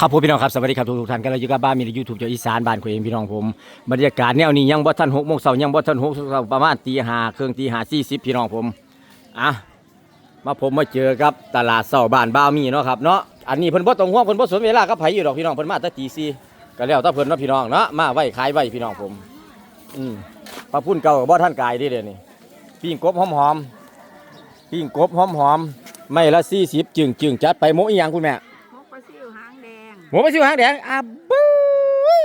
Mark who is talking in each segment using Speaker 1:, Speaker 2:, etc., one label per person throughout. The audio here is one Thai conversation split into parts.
Speaker 1: ครับผมพี่น้องครับสวัสดีครับทุกๆท่านกันเลยอยู่กับบ้านมีในยูทูบเจ้าอีสานบ้านของเองพี่น้องผมบรรยากาศแนวนี้ยังบ่ทันหกโมงเช้ายังบ่ทันหกโมงเช้าประมาณตีห้าเครื่องตีห้าสี่สิบพี่น้องผมอะมาผมมาเจอกับตลาดเช้าบ้านบ้าวมีเนาะครับเนาะอันนี้เพิ่นบ่ต้องห่วงเพิ่นบ่สนเวลากับไผอยู่ดอกพี่น้องเพิ่นมาแต่ตีสี่ก็แล้วแต่เพิ่นเนาะพี่น้องเนาะมาไว้ขายไว้พี่น้องผมอืมปลาพุ่นเก่าก็บ่ทันกายเดิเดี๋ยวนี้ปิ้งกบหอมๆปิ้งกบหอมๆไม่ละ40จึงจึงจัดไปโมอีหยังคุณแม่
Speaker 2: ห
Speaker 1: มูปลาซิวหางแดงอะบู๊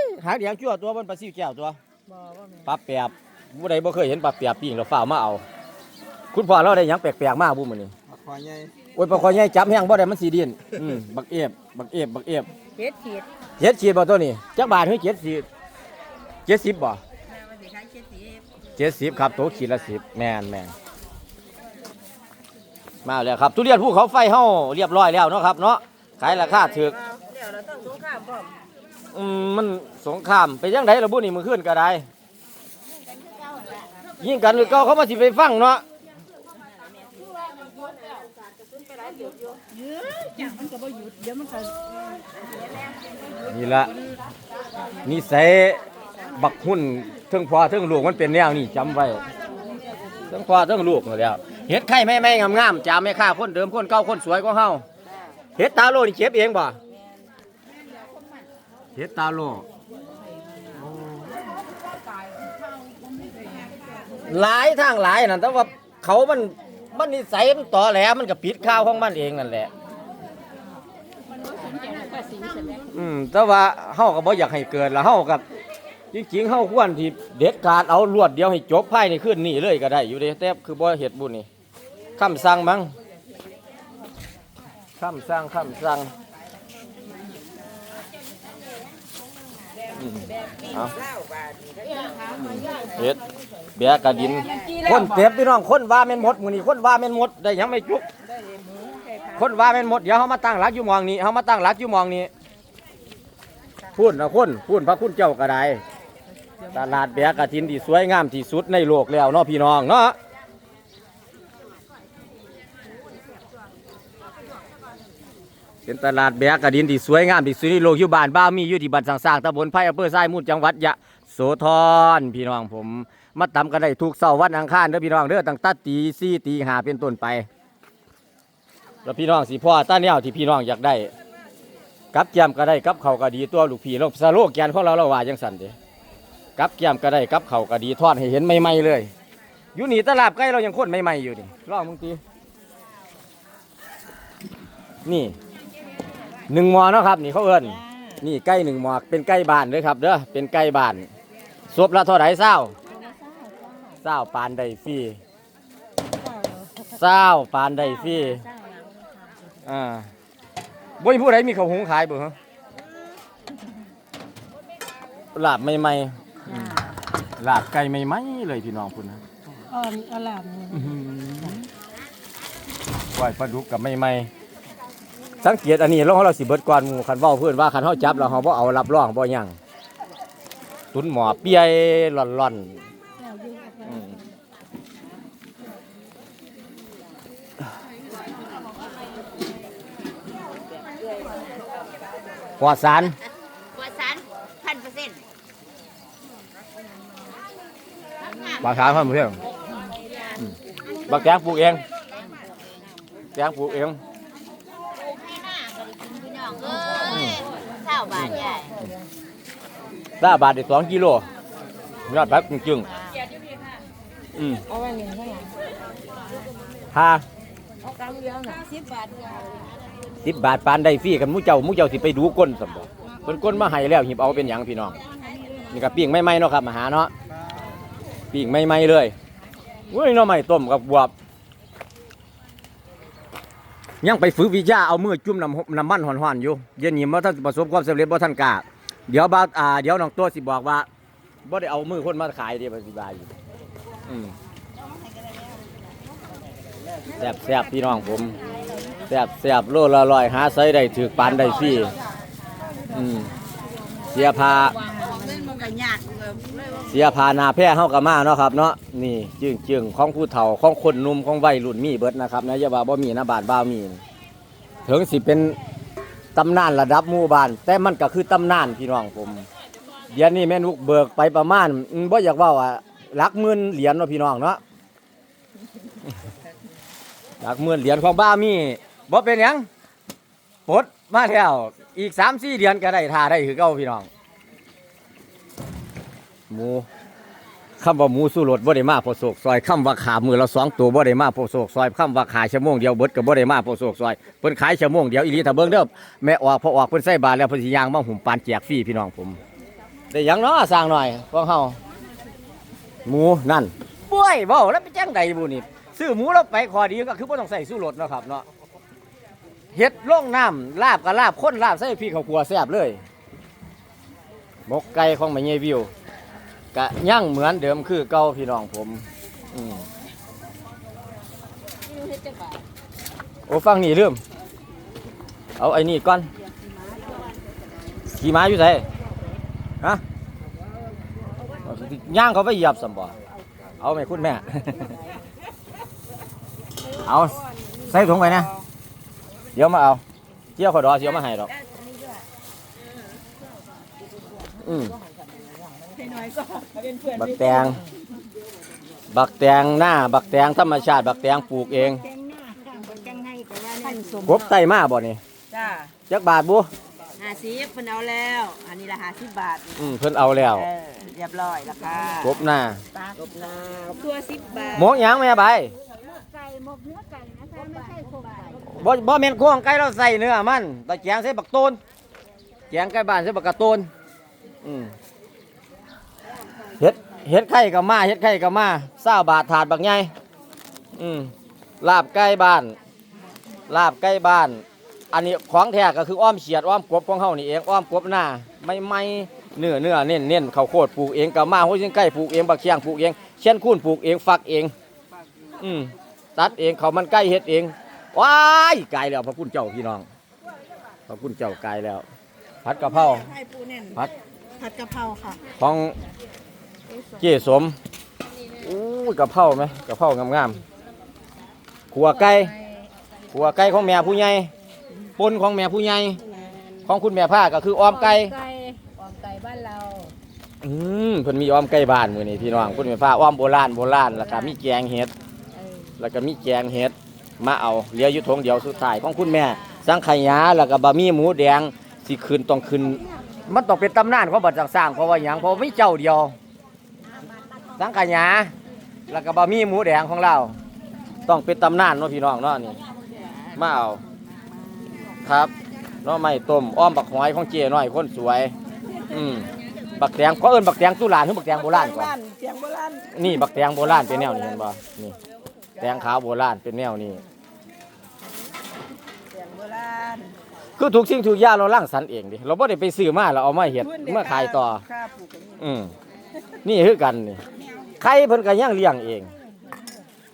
Speaker 1: ยหางแดงชั่วตัวมันปลาซิวแก้วตัว
Speaker 2: บ่ว่าแม่น
Speaker 1: ปลาแปบผู้ใดบ่เคยเห็นปลาแปบปิ้งเราฝ้าวมาเอา คุณพ่อเราได้หยังแปลกๆมาบุ้มื้อนี้
Speaker 3: มาคอยใหญ่
Speaker 1: โอ้ยปลาคอยใหญ่จับแห้งบ่ได้มันสีดินอืมบักเอฟบักเอฟบักเอฟ
Speaker 2: เจ็ดขีด
Speaker 1: เจ็ดสิบบ่ตัวนี้จักบาทเฮ้ยเจ็ดสิบเจ็ดสิบบ่
Speaker 2: แม่ว่าสิขายเจ็ดสิบ
Speaker 1: เจ็ดสิบครับตัวขีดละสิบแม่นแม่นมาแล้วครับทุเรียนภูเขาไฟเฮาเรียบร้อยแล้วเนาะครับเนาะขายราคาถูก
Speaker 2: เดี๋ยวเราต้องสงครามพร้อม
Speaker 1: อืมมันสงครามไปยังไดล่ะบุนี่มือขึ้นก็ได้ยิงกันหรือเก่าเขามาสิไปฟังเนาะ
Speaker 2: นี่
Speaker 1: ละนี่ใส่บักหุ่นเทิงพ่อเทิงลูกมันเป็นแนวนี่จำไว้เทิงพ่อเทิงลูกนั่นแหล้วเฮ็ดไข่แม่แม่งามๆจาแม่ค้าคนเดิมคนเก่าคนสวยกว่าเฮาเฮ็ดตาโลนี่เก็บเองบ่ เฮ็ดตาโลหลายทางหลายนั่นแต่ว่าเขามันมันนิสัยมันต่อแหลมันก็ปิดข้าวของมันเองนั่นแหละ อืมแต่ว่าเฮาก็บ่อยากให้เกิดละเฮากับจริงๆเฮาควรที่เด็ดขาดเอารวดเดียวให้จบภายในคืนนี้เลยก็ได้ อยู่เด้แต่คือบ่เฮ็ดบุญนี่คำสั่งมั้งคำสั่งคำสั่งอืม เอาเฮ็ดแบกกระดินคนเจ็บพี่น้องคนว่าแม่นหมดมื้อนี้คนว่าแม่นหมดได้หยังไม่จุกคนว่าแม่นหมดเดี๋ยวเขามาตั้งหลักอยู่หมองนี้เขามาตั้งหลักอยู่หมองนี้พูดนะคนพูดพระคุณเจ้าก็ได้ตลาดแบกกระถินที่สวยงามที่สุดในโลกแล้วเนาะพี่น้องเนาะ เป็นตลาดแบกกระดินที่สวยงามที่สุดในโลกอยู่บ้านบ้ามีอยู่ที่บ้านสังสร้างตำบลไผ่อำเภอทรายมูลจังหวัดยะโสธรพี่น้องผม มาตำกันได้ทุกเสาร์วันอังคารเด้อพี่น้องเด้อตั้งแต่ตีสี่ตีห้าเป็นต้นไป แล้วพี่น้องสิพ่อต้าแนวที่พี่น้องอยากได้กับแกมก็ได้กับเขาก็ดีตัวลูกพี่เราสโลแกนของเราเราว่าจังสันเด้กับแกมก็ได้กับเขาก็ดีทอดให้เห็นใหม่ๆเลยอยู่นี่ตลาดใกล้เรายังคนใหม่ๆอยู่นี่รอมึงตีนี่ หนึ่งหมอเนาะครับ นี่เขาเอิ้นนี่ใกล้หนึ่งหมอเป็นใกล้บ้านเลยครับเด้อเป็นใกล้บ้านซบละเท่าไหร่เศร้าเศร้าปานได้ฟรีเศร้าปานได้ฟรีอ่าบ่มีผู้ใดมีข้าวหุงขายบ่ฮะลาบใหม่ๆอืมลาบไก่ใหม่ๆเลยพี่น้องพุ่นนะ
Speaker 2: อ่อนอลามนี่
Speaker 1: อื้อหือปล่อยปลาดุกกับใหม่ๆ สังเกตอันนี้เราเราสิเบิดก่อนหมู่คันเว้าเพื่อนว่าคันเฮาจับแล้วเฮาบ่เอารับรองบ่หยังตุนหมอเปียร่อนๆอืมปลอดสาร
Speaker 4: ปวดสันพันเปอร์เซ็นต์
Speaker 1: ปลาขาวครับเพื่อนอืมบักแตงปลูกเองแตงปลูกเอง
Speaker 4: ให้หน้าก็ได้กินพี่น้ องเอ้ยเศร้าบาทใหญ่
Speaker 1: ได้บาทได้สองกิโลยอดพักจึงๆอืม
Speaker 2: เอาไว้หนึ่งเท่าไหร่
Speaker 1: ห้า
Speaker 2: เอากำเดียวน่ะสิบบาทเดียว
Speaker 1: สิบบาทปานได้ฟรีกันหมูเจ้าหมูเจ้าสิไปดูก้นสมบ่เพิ่นก้นมาให้แล้วหิบเอาเป็นหยังพี่น้องนี่ก็ปิ้งใหม่ๆเนาะครับมาหาเนาะปิ้งใหม่ๆเลยเว้ยหน่อไม้ต้มกับบวบ ยังไปฝึกวิชาเอามือจุ่มน้ำน้ำมันห่อนๆอยู่เย็นนี้บ่ทันประสบความสำเร็จบ่ทันกล้าเดี๋ยวบ่าวอ่าเดี๋ยวน้องตัวสิบอกว่าบ่ได้เอามือคนมาขายเด้บ่สิบายอยู่อืมแซ่บแซ่บพี่น้องผมแซ่บแซ่บโลละร้อยหาไซได้ถือปานได้ฟรีอืมเสียพา
Speaker 2: เล่นมันก็ยาก เสี
Speaker 1: ยพานาแพร่เฮากับมาเนาะครับเนาะนี่จึงจึงของผู้เฒ่าของคนหนุ่มของวัยรุ่นมีเบิดนะครับนะอย่าว่าบ่มีนะบาทบ่าวมีถึงสิเป็นตำนานระดับหมู่บ้าน แต่มันก็คือตำนานพี่น้องผมเดี๋ยวนี้แม่นุกเบิกไปประมาณบ่อยากว่าอะหลักหมื่นเหรียญเนาะพี่น้องเนาะหลักหมื่นเหรียญของบ้ามีบ่เป็นหยังปลดมาแล้วอีก3-4เดือนก็ได้ทาได้คือเก่าพี่น้อง หมูคำว่าหมูสู้รถบ่ได้มาโพอโศกซอยคำว่าขามือละสองตัวบ่ได้มาโพอโศกซอยคำว่าขาชั่วโมงเดียวเบิดก็บ่ได้มาโพอโศกซอยเพิ่นขายชั่วโมงเดียวอีหลีถ้าเบิ่งเด้อแม่ออกพอออกเพิ่นใส่บาทแล้วเพิ่นสิย่างมาหุ่มปานแจกฟรีพี่น้องผมได้หยังเนาะสร้างหน่อยพวกเฮาหมูนั่นป่วยเว้าแล้วเป็นจังไดบุนี่ซื้อหมูแล้วไปขอดีก็คือบ่ต้องใส่สู้รถเนาะครับเนาะเฮ็ดล่งน้ำลาบก็ลาบคนลาบใส่พริกข้าวคั่วแซ่บเลยหมกไก่ของแม่ใหญ่วิว กะย่างเหมือนเดิมคือเก่าพี่น้องผมอืมโอ้ฟังนี่เริ่มเอาไอ้นี่ก่อนขี่ม้าอยู่ไสฮะเอาสิย่างเขาไปเหยียบสัมบ่เอาไหมคุณแม่ เอาใส่ถุงไปนะ เดี๋ยวมาเอาเจียวขอดอเจียวมาให้ดอก อืม
Speaker 2: น้อยก็เป็นเพื่อน
Speaker 1: บักแตง บักแตงหน้า บักแตงธรรมชาติ บักแตงปลูกเอง
Speaker 2: แกงหน้าข้างบนแกงให้ก็ว่าแน่สม
Speaker 1: กบไตมาบ่นี่
Speaker 2: จ้า
Speaker 1: จักบาทบุ
Speaker 2: ห้าสิบเพิ่นเอาแล้ว อันนี้ละห้าสิบบาท
Speaker 1: อืมเพิ่นเอาแล้ว
Speaker 2: เออเรียบร้อยราคาก
Speaker 1: บหน้า
Speaker 2: ตาลบนาตัวสิบบาท
Speaker 1: หมกหยังแม่ใบ
Speaker 2: ไก่หมกเนื้อไก่นะคะไม่ใช่โครงไก่
Speaker 1: บ่บ่แม่นควงไก่เราใส่เนื้อมันตะแกงใส่บักโตนแกงไก่บ้านใส่บักกะโตนอืม เฮ็ดเฮ็ดไข่กับมาเฮ็ดไข่กับมา20บาทถาดบักใหญ่อืมลาบไก่บ้าน ลาบไก่บ้าน อันนี้ของแท้ก็คืออ้อมเฉียดอ้อมกบของเฮานี่เองอ้อมกบหน้าไม่ไม่เนื้อเนื้อเน้นเน้นข้าวโพดปลูกเองกับมาหัวเชียงไก่ปลูกเองบักเคียงปลูกเองเชียนคูนปลูกเองฟักเอง อืมตัดเองเขาวมันไก่เฮ็ดเองว้ายไก่แล้วพระคุณเจ้าพี่น้องพระคุณเจ้าไก่แล้ว ผัดกะเพรา
Speaker 2: ไข่ปูแน่น
Speaker 1: ผัด
Speaker 2: ผัดกะเพราค่ะ
Speaker 1: ของ เจ๊สมอู้ยกะเพราไหมกะเพรางามๆขัวไก่ขัวไก่ของแม่ผู้ใหญ่ปนของแม่ผู้ใหญ่ของคุณแม่ผ้าก็คือออมไก่
Speaker 2: ไก่ออมไก่บ้านเรา
Speaker 1: อืมเพิ่นมีอ้อมไก่บ้านมื้อนี้พี่น้องคุณแม่ฟ้าอ้อมโบราณโบราณแล้วก็มีแกงเห็ด
Speaker 2: เออ
Speaker 1: แล้วก็มีแกงเห็ดมาเอาเหลืออยู่ทงเดียวสุดท้ายของคุณแม่ สังขยาแล้วก็บะหมี่หมูแดงสิคืนต้องคืนมันต้องเป็นตำนานของบัดสร้างๆเพราะว่าหยังเพราะว่ามีเจ้าเดียว สังขยาแล้วก็บะหมี่หมูแดงของเรา ต้องเป็นตำนานเนาะพี่น้องเนาะนี่มาเอาครับเนาะไม่ต้มอ้อมบักหอยของเจ๊น้อยคนสวย อืมบักแตงก็เอิ้นบักแตงตุลานหรือบักแตงโบราณก่อน
Speaker 2: เสียงโบราณ
Speaker 1: นี่บักแตงโบราณเป็นแนวนี้เห็นบ่นี่แตงขาวโบราณเป็นแนวนี้
Speaker 2: เสียงโบราณ
Speaker 1: คือทุกสิ่งทุกอย่างเราล่างสรรค์เองดิเราบ่ได้ไปซื้อมาเราเอามาเฮ็ดเมื่อขายต่อ
Speaker 2: ค่าปลูกกันนี่
Speaker 1: อืม นี่คือกันนี่ใครเพิ่นก็ยังเลี้ยงเอง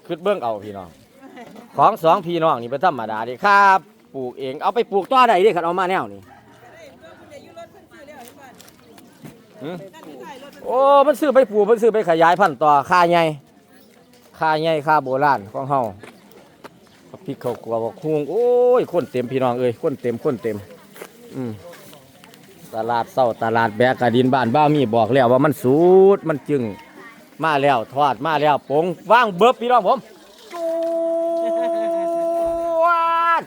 Speaker 1: คิดเบิ่งเอาพี่น้อง ของสองพี่น้องนี่เป็นธรรมดาดิครับปลูกเองเอาไปปลูกต่อได้เดิคันเอามาแนวนี้หืมโอ้มันซื้อไปปลูกมันซื้อไปขยายพันธุ์ต่อค่าใหญ่ค่าใหญ่ค่าโบราณของเฮาพริกเขากลัวบอกคุงโอ้ยคนเต็มพี่น้องเอ้ยคนเต็มคนเต็ม อืม ตลาดเศร้าตลาดแบกกระดินบ้านบ้ามีบอกแล้วว่ามันสูดมันจึงมาแล้วทอดมาแล้วปงว่างเบิบพี่น้องผมจวด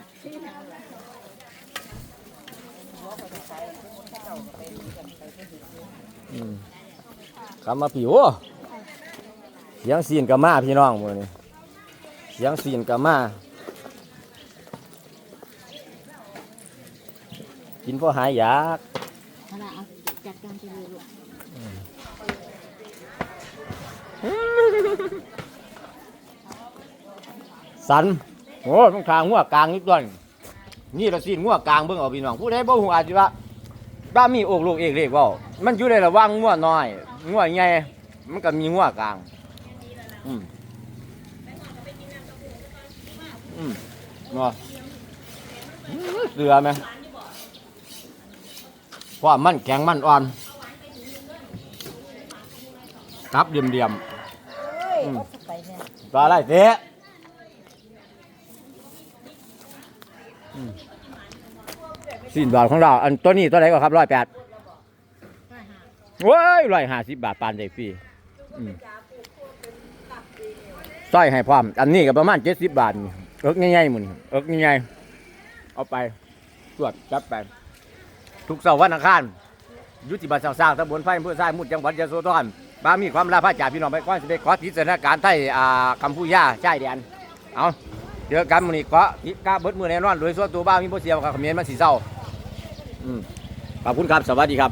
Speaker 1: อืมคำมาผิวเสียงซีนกับมาพี่น้องมือนี่เสียงซีนกับมากินพอหายอยาก
Speaker 2: ขนาด จัดการไปเลยลูก
Speaker 1: สันโอ้ต้องทางงัวกลางนิดหน่อยนี่ละสิงัวกลางเบิ่งเอาพี่น้องผู้ใดบ่ฮู้อาจสิว่าบ้ามีอกลูกเอกเล็กเว้ามันอยู่ในระหว่างงัวน้อยงัวใหญ่มันก็มีงัวกลาง อืมอืมเนาะเสือไหม ความมันแข็งมันอ่อนครับเดียมๆอืม
Speaker 2: ไปเนี่ย
Speaker 1: ปลาอะไรเตะสินบาทของเรา อันตัวนี้ตัวไหนก็ครับร้อยแปดว้ยร้อยห้าสิบบาทปานได้ฟรีอืมสร้อยให้พร้อม อันนี้ก็ประมาณเจ็ดสิบบาทนี่เอิกง่ายๆหมุนเอิกง่ายๆเอาไปตรวจจับไป ทุกเสาร์วันอังคารยุติบัตรสร้างตำบลไฟอำเพื่อสร้างมุดจังหวัดยะโสธรบ้ามีความลาภจากพี่น้องไปก้อนสิไปขอติดสถานการณ์ไทยอ่าคำพูชาใช่แดนเอาเจอกันมื้อนี้เกาะติดกาเบิดมือแน่นอนโดยส่วนตัวบ้ามีบ่เสียวกับเขมรมันสิเศร้าอืมขอบคุณครับสวัสดีครับ